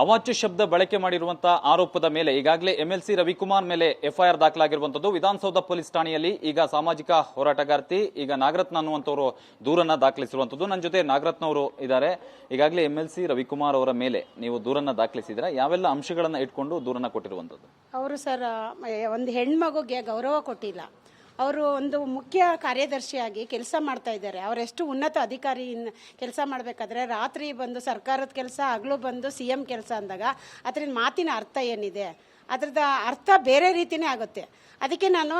ಅವಾಚ್ಯ ಶಬ್ದ ಬಳಕೆ ಮಾಡಿರುವಂತಹ ಆರೋಪದ ಮೇಲೆ ಈಗಾಗಲೇ ಎಂಎಲ್ಸಿ ರವಿಕುಮಾರ್ ಮೇಲೆ ಎಫ್ಐಆರ್ ದಾಖಲಾಗಿರುವಂತದ್ದು. ವಿಧಾನಸೌಧ ಪೊಲೀಸ್ ಠಾಣೆಯಲ್ಲಿ ಈಗ ಸಾಮಾಜಿಕ ಹೋರಾಟಗಾರ್ತಿ, ಈಗ ನಾಗರತ್ನ ಅನ್ನುವಂಥವರು ದೂರನ್ನ ದಾಖಲಿಸಿರುವಂತದ್ದು. ನನ್ನ ಜೊತೆ ನಾಗರತ್ನ ಅವರು ಇದ್ದಾರೆ. ಈಗಾಗಲೇ ಎಂಎಲ್ಸಿ ರವಿಕುಮಾರ್ ಅವರ ಮೇಲೆ ನೀವು ದೂರನ್ನ ದಾಖಲಿಸಿದ್ರೆ ಯಾವೆಲ್ಲ ಅಂಶಗಳನ್ನ ಇಟ್ಕೊಂಡು ದೂರನ್ನ ಕೊಟ್ಟಿರುವಂತದ್ದು? ಅವರು ಸರ್ ಒಂದು ಹೆಣ್ಮಗುಗೆ ಗೌರವ ಕೊಟ್ಟಿಲ್ಲ. ಅವರು ಒಂದು ಮುಖ್ಯ ಕಾರ್ಯದರ್ಶಿಯಾಗಿ ಕೆಲಸ ಮಾಡ್ತಾ ಇದ್ದಾರೆ. ಅವರೆಷ್ಟು ಉನ್ನತ ಅಧಿಕಾರಿ ಕೆಲಸ ಮಾಡಬೇಕಾದ್ರೆ ರಾತ್ರಿ ಬಂದು ಸರ್ಕಾರದ ಕೆಲಸ, ಹಗಲು ಬಂದು ಸಿ ಎಂ ಕೆಲಸ ಅಂದಾಗ ಅದರಿಂದ ಮಾತಿನ ಅರ್ಥ ಏನಿದೆ? ಅದ್ರದ್ದು ಅರ್ಥ ಬೇರೆ ರೀತಿನೇ ಆಗುತ್ತೆ. ಅದಕ್ಕೆ ನಾನು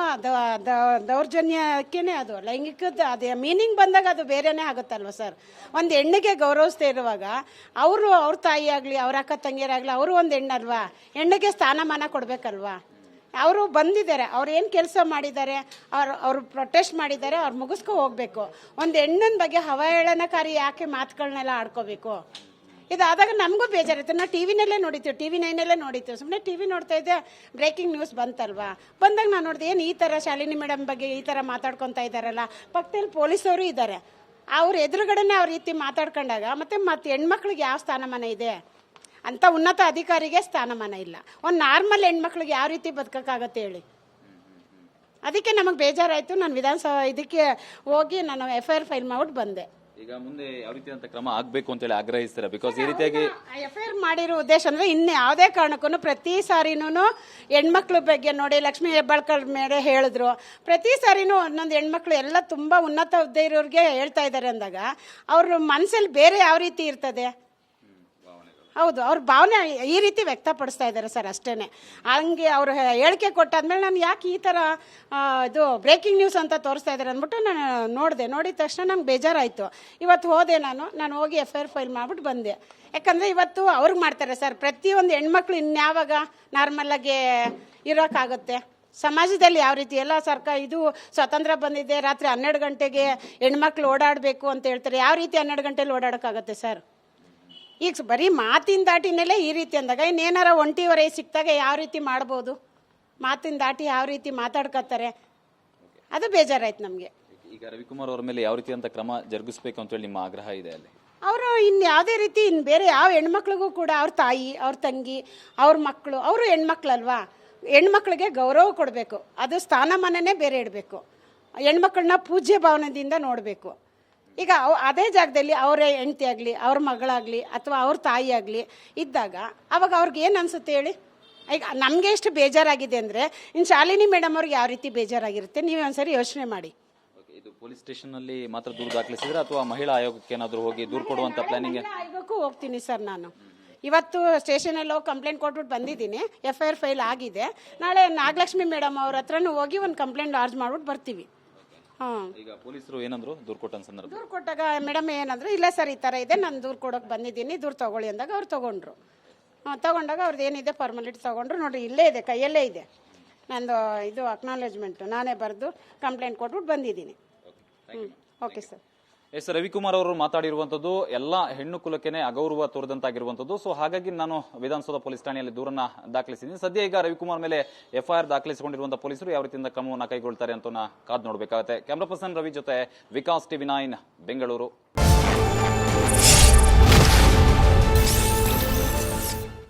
ದೌರ್ಜನ್ಯಕ್ಕೇ ಅದು, ಲೈಂಗಿಕದ ಅದೇ ಮೀನಿಂಗ್ ಬಂದಾಗ ಅದು ಬೇರೆನೇ ಆಗುತ್ತಲ್ವ ಸರ್? ಒಂದು ಹೆಣ್ಣಿಗೆ ಗೌರವಿಸ್ತಾ ಇರುವಾಗ ಅವರು ಅವ್ರ ತಾಯಿ ಆಗಲಿ ಅವ್ರ ಅಕ್ಕ ತಂಗಿಯರಾಗಲಿ, ಅವರು ಒಂದು ಹೆಣ್ಣಲ್ವಾ? ಹೆಣ್ಣಿಗೆ ಸ್ಥಾನಮಾನ ಕೊಡಬೇಕಲ್ವಾ? ಅವರು ಬಂದಿದ್ದಾರೆ, ಅವ್ರು ಏನು ಕೆಲಸ ಮಾಡಿದ್ದಾರೆ, ಅವ್ರು, ಅವರು ಪ್ರೊಟೆಸ್ಟ್ ಮಾಡಿದ್ದಾರೆ, ಅವ್ರು ಮುಗಿಸ್ಕೊ ಹೋಗಬೇಕು. ಒಂದು ಹೆಣ್ಣಿನ ಬಗ್ಗೆ ಅವಹೇಳನಕಾರಿ ಯಾಕೆ ಮಾತುಗಳನ್ನೆಲ್ಲ ಆಡ್ಕೋಬೇಕು? ಇದಾದಾಗ ನಮಗೂ ಬೇಜಾರಿತ್ತು. ನಾವು ಟಿ ವಿನಲ್ಲೇ ನೋಡಿತ್ತು ಟಿ ವಿ ನೈನಲ್ಲೇ ನೋಡಿತ್ತು ಸುಮ್ಮನೆ ಟಿ ವಿ ನೋಡ್ತಾ ಇದ್ದೆ ಬ್ರೇಕಿಂಗ್ ನ್ಯೂಸ್ ಬಂತಲ್ವಾ? ಬಂದಾಗ ನಾನು ನೋಡಿದೆ, ಏನು ಈ ಥರ ಶಾಲಿನಿ ಮೇಡಮ್ ಬಗ್ಗೆ ಈ ಥರ ಮಾತಾಡ್ಕೊತಾ ಇದ್ದಾರಲ್ಲ? ಪಕ್ಕದಲ್ಲಿ ಪೊಲೀಸವರು ಇದ್ದಾರೆ. ಅವ್ರ ಎದುರುಗಡೆನೇ ಅವ್ರ ರೀತಿ ಮಾತಾಡ್ಕೊಂಡಾಗ ಮತ್ತೆ ಮತ್ತೆ ಹೆಣ್ಮಕ್ಳಿಗೆ ಯಾವ ಸ್ಥಾನಮಾನ ಇದೆ? ಅಂತ ಉನ್ನತ ಅಧಿಕಾರಿಗೆ ಸ್ಥಾನಮಾನ ಇಲ್ಲ. ಒಂದು ನಾರ್ಮಲ್ ಹೆಣ್ಮಕ್ಳಿಗೆ ಯಾವ ರೀತಿ ಬದುಕಕ್ಕಾಗತ್ತೆ ಹೇಳಿ. ಅದಕ್ಕೆ ನಮಗೆ ಬೇಜಾರಾಯಿತು. ನಾನು ವಿಧಾನಸಭಾ ಇದಕ್ಕೆ ಹೋಗಿ ನಾನು ಎಫ್ ಐ ಆರ್ ಫೈಲ್ ಮಾಡ್ಬಿಟ್ಟು ಬಂದೆ. ಈಗ ಮುಂದೆ ಯಾವ ರೀತಿ ಅಂತ ಕ್ರಮ ಆಗ್ಬೇಕು ಅಂತೇಳಿ ಆಗ್ರಹಿಸ್ತೀರಾ? ಬಿಕಾಸ್ ಈ ರೀತಿಯಾಗಿ ಎಫ್ ಐ ಆರ್ ಮಾಡಿರೋ ಉದ್ದೇಶ ಅಂದ್ರೆ ಇನ್ನು ಯಾವುದೇ ಕಾರಣಕ್ಕೂ ಪ್ರತಿ ಸಾರಿನೂ ಹೆಣ್ಮಕ್ಳ ಬಗ್ಗೆ ನೋಡಿ ಲಕ್ಷ್ಮೀ ಹೆಬ್ಬಾಳ್ಕರ್ ಮೇಲೆ ಹೇಳಿದ್ರು. ಪ್ರತಿ ಸಾರಿನೂ ಒಂದೊಂದು ಹೆಣ್ಮಕ್ಳು ಎಲ್ಲ ತುಂಬ ಉನ್ನತ ಹುದ್ದೆ ಇರೋರಿಗೆ ಹೇಳ್ತಾ ಇದ್ದಾರೆ ಅಂದಾಗ ಅವ್ರ ಮನಸ್ಸಲ್ಲಿ ಬೇರೆ ಯಾವ ರೀತಿ ಇರ್ತದೆ? ಹೌದು, ಅವ್ರ ಭಾವನೆ ಈ ರೀತಿ ವ್ಯಕ್ತಪಡಿಸ್ತಾ ಇದ್ದಾರೆ ಸರ್ ಅಷ್ಟೇ ಹಂಗೆ ಅವರು ಹೇಳಿಕೆ ಕೊಟ್ಟಾದ್ಮೇಲೆ ನಾನು ಯಾಕೆ ಈ ಥರ ಇದು ಬ್ರೇಕಿಂಗ್ ನ್ಯೂಸ್ ಅಂತ ತೋರಿಸ್ತಾ ಇದ್ದಾರೆ ಅಂದ್ಬಿಟ್ಟು ನಾನು ನೋಡಿದೆ. ನೋಡಿದ ತಕ್ಷಣ ನಂಗೆ ಬೇಜಾರಾಯಿತು. ಇವತ್ತು ಹೋದೆ ನಾನು ನಾನು ಹೋಗಿ ಎಫ್ ಐ ಫೈಲ್ ಮಾಡಿಬಿಟ್ಟು ಬಂದೆ. ಯಾಕಂದರೆ ಇವತ್ತು ಅವ್ರಿಗೆ ಮಾಡ್ತಾರೆ ಸರ್, ಪ್ರತಿಯೊಂದು ಹೆಣ್ಮಕ್ಳು ಇನ್ಯಾವಾಗ ನಾರ್ಮಲಾಗಿ ಇರೋಕ್ಕಾಗುತ್ತೆ? ಸಮಾಜದಲ್ಲಿ ಯಾವ ರೀತಿ? ಎಲ್ಲ ಸರ್ಕಾರ ಇದು ಸ್ವಾತಂತ್ರ್ಯ ಬಂದಿದೆ, ರಾತ್ರಿ ಹನ್ನೆರಡು ಗಂಟೆಗೆ ಹೆಣ್ಮಕ್ಳು ಓಡಾಡಬೇಕು ಅಂತ ಹೇಳ್ತಾರೆ. ಯಾವ ರೀತಿ ಹನ್ನೆರಡು ಗಂಟೆಲಿ ಓಡಾಡೋಕ್ಕಾಗತ್ತೆ ಸರ್? ಈಗ ಬರೀ ಮಾತಿನ ದಾಟಿನಲ್ಲೇ ಈ ರೀತಿ ಅಂದಾಗ ಇನ್ನೇನಾರ ಒಂಟಿವರೆ ಸಿಕ್ತಾಗ ಯಾವ ರೀತಿ ಮಾಡ್ಬೋದು? ಮಾತಿನ ದಾಟಿ ಯಾವ ರೀತಿ ಮಾತಾಡ್ಕೊತಾರೆ ಅದು ಬೇಜಾರಾಯ್ತು ನಮಗೆ. ಈಗ ರವಿಕುಮಾರ್ ಅವರ ಮೇಲೆ ಯಾವ ರೀತಿ ಅಂತ ಕ್ರಮ ಜರುಗಿಸಬೇಕು ಅಂತೇಳಿ ನಿಮ್ಮ ಆಗ್ರಹ ಇದೆ ಅಲ್ಲಿ? ಅವರು ಇನ್ನು ಯಾವುದೇ ರೀತಿ ಇನ್ನು ಬೇರೆ ಯಾವ ಹೆಣ್ಮಕ್ಳಿಗೂ ಕೂಡ ಅವ್ರ ತಾಯಿ ಅವ್ರ ತಂಗಿ ಅವ್ರ ಮಕ್ಕಳು ಅವರು ಹೆಣ್ಮಕ್ಳಲ್ವಾ? ಹೆಣ್ಮಕ್ಳಿಗೆ ಗೌರವ ಕೊಡಬೇಕು. ಅದು ಸ್ಥಾನಮಾನನೇ ಬೇರೆ ಇಡಬೇಕು. ಹೆಣ್ಮಕ್ಳನ್ನ ಪೂಜ್ಯ ಭಾವನೆಯಿಂದ ನೋಡಬೇಕು. ಈಗ ಅವ್- ಅದೇ ಜಾಗದಲ್ಲಿ ಅವರ ಹೆಂಡತಿ ಆಗಲಿ ಅವ್ರ ಮಗಳಾಗಲಿ ಅಥವಾ ಅವ್ರ ತಾಯಿ ಆಗಲಿ ಇದ್ದಾಗ ಅವಾಗ ಅವ್ರಿಗೆ ಏನು ಅನ್ಸುತ್ತೆ ಹೇಳಿ? ಈಗ ನಮಗೆ ಎಷ್ಟು ಬೇಜಾರಾಗಿದೆ ಅಂದರೆ ಇನ್ನು ಶಾಲಿನಿ ಮೇಡಮ್ ಅವ್ರಿಗೆ ಯಾವ ರೀತಿ ಬೇಜಾರಾಗಿರುತ್ತೆ? ನೀವು ಒಂದ್ಸರಿ ಯೋಚನೆ ಮಾಡಿ. ಇದು ಪೊಲೀಸ್ ಸ್ಟೇಷನ್ ಅಲ್ಲಿ ಮಾತ್ರ ದೂರು ದಾಖಲಿಸಿದ್ರೆ ಅಥವಾ ಮಹಿಳಾ ಆಯೋಗಕ್ಕೆ ಏನಾದರೂ ಹೋಗಿ ದೂರು ಕೊಡುವಂತ ಪ್ಲಾನಿಂಗ್ ಆಯೋಗಕ್ಕೂ ಹೋಗ್ತೀನಿ ಸರ್ ನಾನು. ಇವತ್ತು ಸ್ಟೇಷನಲ್ಲಿ ಹೋಗಿ ಕಂಪ್ಲೇಂಟ್ ಕೊಟ್ಬಿಟ್ಟು ಬಂದಿದ್ದೀನಿ ಎಫ್ ಐ ಆರ್ ಫೈಲ್ ಆಗಿದೆ. ನಾಳೆ ನಾಗಲಕ್ಷ್ಮಿ ಮೇಡಮ್ ಅವ್ರ ಹತ್ರನೂ ಹೋಗಿ ಒಂದು ಕಂಪ್ಲೇಂಟ್ ಲಾರ್ಜ್ ಮಾಡ್ಬಿಟ್ಟು ಬರ್ತೀವಿ. ಈಗ ಪೊಲೀಸರು ಏನಂದ್ರು ದೂರು ಕೊಟ್ಟ ಸಂದರ್ಭ. ದೂರು ಕೊಟ್ಟಾಗ ಮೇಡಮ್ ಏನಂದ್ರು ಇಲ್ಲ ಸರ್ ಈ ಥರ ಇದೆ ನಾನು ದೂರು ಕೊಡೋಕೆ ಬಂದಿದ್ದೀನಿ ದೂರು ತಗೊಳ್ಳಿ ಅಂದಾಗ ಅವ್ರು ತಗೊಂಡ್ರು. ತಗೊಂಡಾಗ ತೊಗೊಂಡಾಗ ಅವ್ರದ್ದು ಏನಿದೆ ಫಾರ್ಮಾಲಿಟಿ ತಗೊಂಡ್ರು. ನೋಡ್ರಿ ಇಲ್ಲೇ ಇದೆ ಕೈಯಲ್ಲೇ ಇದೆ. ನಂದು ಇದು ಅಕ್ನಾಲೇಜ್ಮೆಂಟು ನಾನೇ ಬರೆದು ಕಂಪ್ಲೇಂಟ್ ಕೊಟ್ಬಿಟ್ಟು ಬಂದಿದ್ದೀನಿ. ಹ್ಞೂ ಓಕೆ ಸರ್ ಎಸ್ ರವಿಕುಮಾರ್ ಅವರು ಮಾತಾಡಿರುವಂತದ್ದು ಎಲ್ಲ ಹೆಣ್ಣು ಕುಲಕ್ಕೆನೆ ಅಗೌರವ ತೋರಿದಂತಾಗಿರುವಂತದ್ದು. ಸೊ ಹಾಗಾಗಿ ನಾನು ವಿಧಾನಸೌಧ ಪೊಲೀಸ್ ಠಾಣೆಯಲ್ಲಿ ದೂರನ್ನ ದಾಖಲಿಸಿದ್ದೀನಿ. ಸದ್ಯ ಈಗ ರವಿಕುಮಾರ್ ಮೇಲೆ ಎಫ್ಐಆರ್ ದಾಖಲಿಸಿಕೊಂಡಿರುವಂತಹ ಪೊಲೀಸರು ಯಾವ ರೀತಿಯಿಂದ ಕ್ರಮವನ್ನು ಕೈಗೊಳ್ತಾರೆ ಅಂತ ಕಾದ್ ನೋಡಬೇಕಾಗುತ್ತೆ. ಕ್ಯಾಮ್ರಾ ಪರ್ಸನ್ ರವಿ ಜೊತೆ ವಿಕಾಸ್ ಟಿವಿ ನೈನ್, ಬೆಂಗಳೂರು.